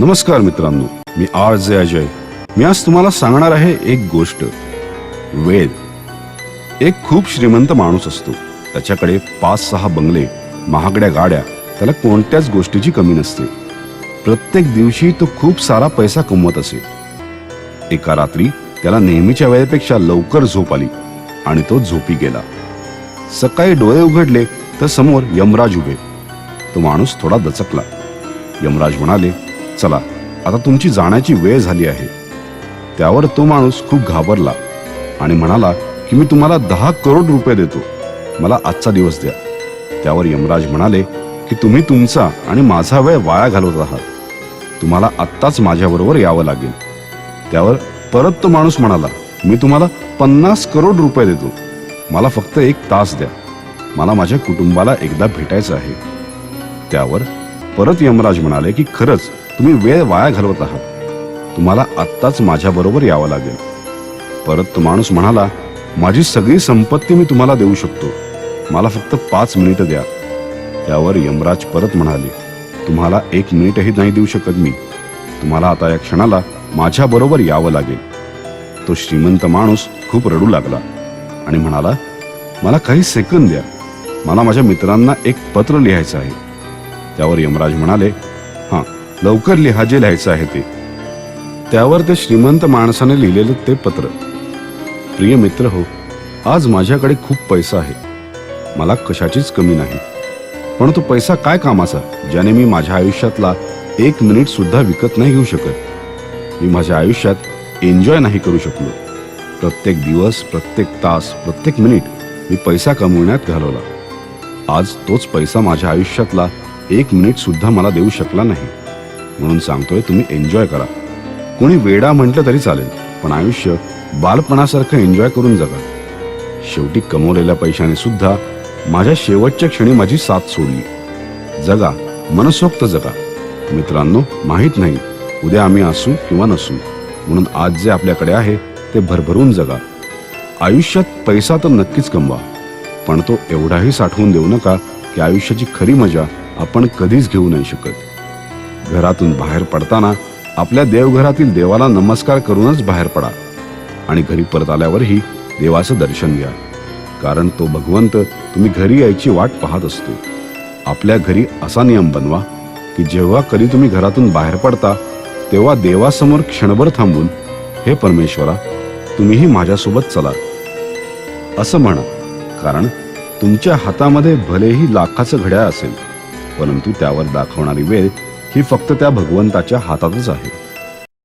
नमस्कार मित्रांनो मी R J Ajay. मी आज तुम्हाला सांगणार आहे एक गोष्ट. वेद. एक खूप श्रीमंत माणूस असतो. त्याच्याकडे पाच सहा बंगले महागड्या गाड्या त्याला कोणत्याच गोष्टीची कमी नसते. प्रत्येक दिवशी तो खूप सारा पैसा कमवत असे. एका रात्री त्याला नेहमीच्या वेळेपेक्षा लवकर झोप आली आणि तो झोपी गेला. सकाळी डोळे उघडले तर समोर यमराज उभे. तो माणूस थोडा दचकला. यमराज म्हणाले चला आता तुमची जाण्याची वेळ झाली आहे. त्यावर तो माणूस खूप घाबरला आणि म्हणाला की मी तुम्हाला दहा करोड रुपये देतो. मला आजचा दिवस द्या. त्यावर यमराज म्हणाले की तुम्ही तुमचा आणि माझा वेळ वाया घालवत आहात. तुम्हाला आत्ताच माझ्याबरोबर यावं लागेल. त्यावर परत तो माणूस म्हणाला मी तुम्हाला पन्नास करोड रुपये देतो. मला फक्त एक तास द्या. मला माझ्या कुटुंबाला एकदा भेटायचं आहे. त्यावर परत यमराज म्हणाले की खरंच तुम्ही वेळ वाया घालवत आहात. तुम्हाला आत्ताच माझ्याबरोबर यावं लागेल. परत तो माणूस म्हणाला माझी सगळी संपत्ती मी तुम्हाला देऊ शकतो. मला फक्त पाच मिनिटं द्या. त्यावर यमराज परत म्हणाले तुम्हाला एक मिनिटही नाही देऊ शकत मी. तुम्हाला आता या क्षणाला माझ्याबरोबर यावं लागेल. तो श्रीमंत माणूस खूप रडू लागला आणि म्हणाला मला काही सेकंद द्या. मला माझ्या मित्रांना एक पत्र लिहायचं आहे. त्यावर यमराज म्हणाले हां लवकर लिहा जे लिहायचं आहे ते. त्यावर ते श्रीमंत माणसाने लिहिलेलं ते पत्र. प्रिय मित्र हो आज माझ्याकडे खूप पैसा आहे. मला कशाचीच कमी नाही. पण तो पैसा काय कामाचा ज्याने मी माझ्या आयुष्यातला एक मिनिट सुद्धा विकत नाही घेऊ शकत? मी माझ्या आयुष्यात एन्जॉय नाही करू शकलो. प्रत्येक दिवस प्रत्येक तास प्रत्येक मिनिट मी पैसा कमवण्यात घालवला. आज तोच पैसा माझ्या आयुष्यातला एक मिनिट सुद्धा मला देऊ शकला नाही. म्हणून सांगतोय तुम्ही एन्जॉय करा. कोणी वेडा म्हटलं तरी चालेल पण आयुष्य बालपणासारखं एन्जॉय करून जगा. शेवटी कमवलेल्या पैशाने सुद्धा माझ्या शेवटच्या क्षणी माझी साथ सोडली. जगा मनसोक्त जगा. मित्रांनो माहीत नाही उद्या आम्ही असू किंवा नसू म्हणून आज जे आपल्याकडे आहे ते भरभरून जगा. आयुष्यात पैसा तर नक्कीच कमवा पण तो एवढाही साठवून देऊ नका की आयुष्याची खरी मजा आपण कधीच घेऊ नाही शकत. घरातून बाहेर पडताना आपल्या देवघरातील देवाला नमस्कार करूनच बाहेर पडा आणि घरी परत आल्यावरही देवाचं दर्शन घ्या. कारण तो भगवंत तुम्ही घरी यायची वाट पाहत असतो. आपल्या घरी असा नियम बनवा की जेव्हा कधी तुम्ही घरातून बाहेर पडता तेव्हा देवासमोर क्षणभर थांबून हे परमेश्वरा तुम्हीही माझ्यासोबत चला. असं म्हणा कारण तुमच्या हातामध्ये भलेही लाखाचं घड्याळ असेल परंतु त्यावर दाखवणारी वेळ ही फक्त त्या भगवंताच्या हातातच आहे.